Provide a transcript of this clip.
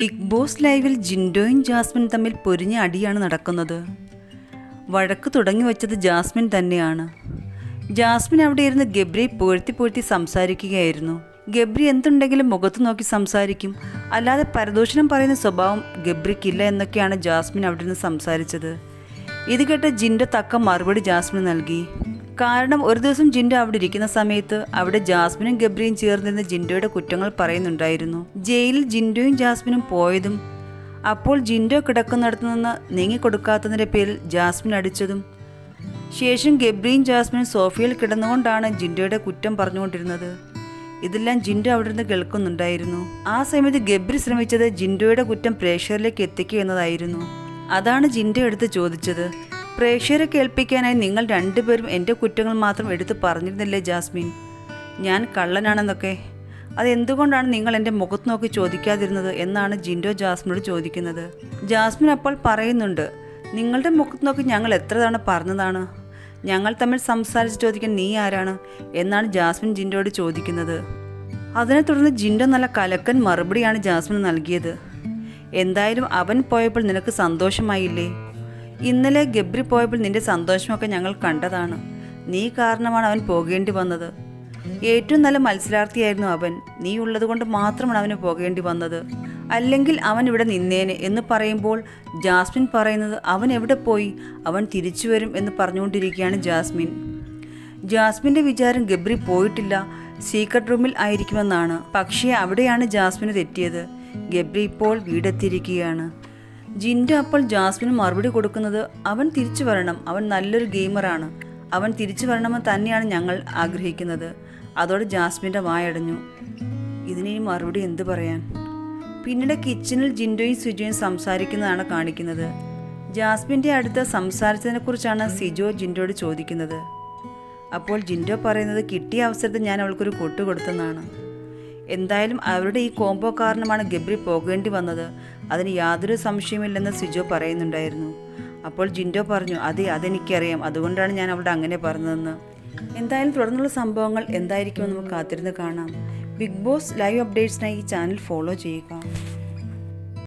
Big boss ലൈവിൽ ജിൻഡോയും Jasmine തമ്മിൽ പൊരിഞ്ഞ അടിയാണ് നടക്കുന്നത്. വഴക്ക് തുടങ്ങി വച്ചത് ജാസ്മിൻ തന്നെയാണ്. ജാസ്മിൻ അവിടെ ഇരുന്ന് ഗബ്രിയെ പുകഴ്ത്തി പുകഴ്ത്തി സംസാരിക്കുകയായിരുന്നു. ഗബ്രി എന്തുണ്ടെങ്കിലും മുഖത്ത് നോക്കി സംസാരിക്കും. അല്ലാതെ പരദൂഷണം പറയുന്ന സ്വഭാവം ഗബ്രിക്കില്ല എന്നൊക്കെയാണ് ജാസ്മിൻ അവിടെ നിന്ന് സംസാരിച്ചത്. ഇത് കേട്ട ജിൻഡോ തക്ക മറുപടി ജാസ്മിൻ നൽകി. കാരണം ഒരു ദിവസം ജിൻഡോ അവിടെ ഇരിക്കുന്ന സമയത്ത് അവിടെ ജാസ്മിനും ഗബ്രിയും ചേർന്നിരുന്ന ജിൻഡോയുടെ കുറ്റങ്ങൾ പറയുന്നുണ്ടായിരുന്നു. ജയിലിൽ ജിൻഡോയും ജാസ്മിനും പോയതും അപ്പോൾ ജിൻഡോ കിടക്കുന്നിടത്തു നിന്ന് നീങ്ങിക്കൊടുക്കാത്തതിന്റെ പേരിൽ ജാസ്മിൻ അടിച്ചതും ശേഷം ഗബ്രിയും ജാസ്മിനും സോഫിയയിൽ കിടന്നുകൊണ്ടാണ് ജിൻഡോയുടെ കുറ്റം പറഞ്ഞുകൊണ്ടിരുന്നത്. ഇതെല്ലാം ജിൻഡോ അവിടെ നിന്ന് കേൾക്കുന്നുണ്ടായിരുന്നു. ആ സമയത്ത് ഗബ്രി ശ്രമിച്ചത് ജിൻഡോയുടെ കുറ്റം പ്രേക്ഷകരിലേക്ക് എത്തിക്കുക എന്നതായിരുന്നു. അതാണ് ജിൻഡോ എടുത്ത് ചോദിച്ചത്. പ്രേക്ഷകരെ കേൾപ്പിക്കാനായി നിങ്ങൾ രണ്ടുപേരും എന്റെ കുറ്റങ്ങൾ മാത്രം എടുത്ത് പറഞ്ഞിരുന്നില്ലേ ജാസ്മിൻ? ഞാൻ കള്ളനാണെന്നൊക്കെ. അതെന്തുകൊണ്ടാണ് നിങ്ങൾ എന്റെ മുഖത്ത് നോക്കി ചോദിക്കാതിരുന്നത് എന്നാണ് ജിൻഡോ ജാസ്മിനോട് ചോദിക്കുന്നത്. ജാസ്മിൻ അപ്പോൾ പറയുന്നുണ്ട് നിങ്ങളുടെ മുഖത്ത് നോക്കി ഞങ്ങൾ എത്ര തവണ പറഞ്ഞതാണ്? ഞങ്ങൾ തമ്മിൽ സംസാരിച്ച് ചോദിക്കാൻ നീ ആരാണ്? എന്നാണ് ജാസ്മിൻ ജിൻഡോയോട് ചോദിക്കുന്നത്. അതിനെ തുടർന്ന് ജിൻഡോ നല്ല കലക്കൻ മറുപടിയാണ് ജാസ്മിൻ നൽകിയത്. എന്തായാലും അവൻ പോയപ്പോൾ നിനക്ക് സന്തോഷമായില്ലേ? ഇന്നലെ ഗബ്രി പോയപ്പോൾ നിന്റെ സന്തോഷമൊക്കെ ഞങ്ങൾ കണ്ടതാണ്. നീ കാരണമാണ് അവൻ പോകേണ്ടി വന്നത്. ഏറ്റവും നല്ല മത്സരാർത്ഥിയായിരുന്നു അവൻ. നീ ഉള്ളതുകൊണ്ട് മാത്രമാണ് അവന് പോകേണ്ടി വന്നത്. അല്ലെങ്കിൽ അവൻ ഇവിടെ നിന്നേനെ എന്ന് പറയുമ്പോൾ ജാസ്മിൻ പറയുന്നത് അവൻ എവിടെ പോയി? അവൻ തിരിച്ചു വരും എന്ന് പറഞ്ഞുകൊണ്ടിരിക്കുകയാണ് ജാസ്മിൻ. ജാസ്മിന്റെ വിചാരം ഗബ്രി പോയിട്ടില്ല. സീക്രട്ട് റൂമിൽ ആയിരിക്കുമെന്നാണ്. പക്ഷേ അവിടെയാണ് ജാസ്മിന് തെറ്റിയത്. ഗബ്രി ഇപ്പോൾ വീടെത്തിയിരിക്കുകയാണ്. ജിൻഡോ അപ്പോൾ ജാസ്മിന് മറുപടി കൊടുക്കുന്നത് അവൻ തിരിച്ചു വരണം. അവൻ നല്ലൊരു ഗെയിമറാണ്. അവൻ തിരിച്ചു വരണമെന്ന് തന്നെയാണ് ഞങ്ങൾ ആഗ്രഹിക്കുന്നത്. അതോടെ ജാസ്മിന്റെ വായടഞ്ഞു. ഇതിനി മറുപടി എന്ത് പറയാൻ? പിന്നീട് കിച്ചണിൽ ജിൻഡോയും സിജോയും സംസാരിക്കുന്നതാണ് കാണിക്കുന്നത്. ജാസ്മിന്റെ അടുത്ത് സംസാരിച്ചതിനെക്കുറിച്ചാണ് സിജോ ജിൻഡോയോട് ചോദിക്കുന്നത്. അപ്പോൾ ജിൻഡോ പറയുന്നത് കിട്ടിയ അവസരത്തിൽ ഞാൻ അവൾക്കൊരു കൊട്ടു കൊടുത്തെന്നാണ് എന്തായാലും അവരുടെ ഈ കോംബോ കാരണമാണ് ഗബ്രി പോകേണ്ടി വന്നത്. അതിന് യാതൊരു സംശയമില്ലെന്ന് സിജോ പറയുന്നുണ്ടായിരുന്നു. അപ്പോൾ ജിൻഡോ പറഞ്ഞു അതെ അതെനിക്കറിയാം. അതുകൊണ്ടാണ് ഞാൻ അവിടെ അങ്ങനെ പറഞ്ഞതെന്ന്. എന്തായാലും തുടർന്നുള്ള സംഭവങ്ങൾ എന്തായിരിക്കുമെന്ന് നമുക്ക് കാത്തിരുന്ന് കാണാം. ബിഗ് ബോസ് ലൈവ് അപ്ഡേറ്റ്സിനായി ഈ ചാനൽ ഫോളോ ചെയ്യുക.